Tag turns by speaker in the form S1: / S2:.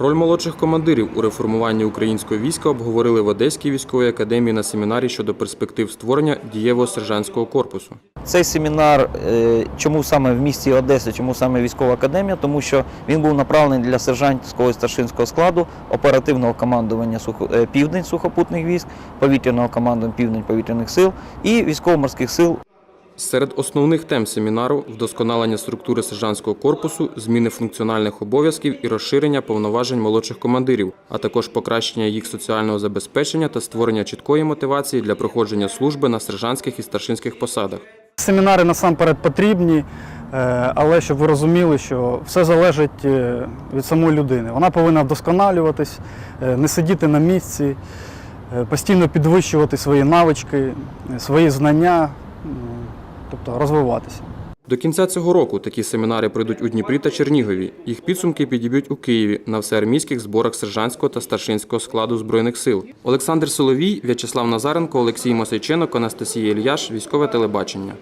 S1: Роль молодших командирів у реформуванні українського війська обговорили в Одеській військовій академії на семінарі щодо перспектив створення дієвого сержантського корпусу.
S2: Цей семінар, е, чому саме в місті Одеса, чому саме військова академія, тому що він був направлений для сержантського і старшинського складу, оперативного командування е, Південь сухопутних військ, повітряного командування Південь повітряних сил і військово-морських сил
S1: Серед основних тем семінару вдосконалення структури сержантського корпусу, зміни функціональних обов'язків і розширення повноважень молодших командирів, а також покращення їх соціального забезпечення та створення чіткої мотивації для проходження служби на сержантських і старшинських посадах.
S3: Семінари насамперед потрібні, е, але щоб ви розуміли, що все залежить е, від самої людини. Вона повинна вдосконалюватись, е, не сидіти на місці, постійно підвищувати свої навички, свої знання, тобто розвиватися.
S1: До кінця цього року такі семінари пройдуть у Дніпрі та Чернігові. Їх підсумки підіб'ють у Києві на всеармійських зборах сержантського та старшинського складу збройних сил. Олександр Соловій, В'ячеслав Назаренко, Олексій Мосейченок, Анастасія Ільяш, військове телебачення.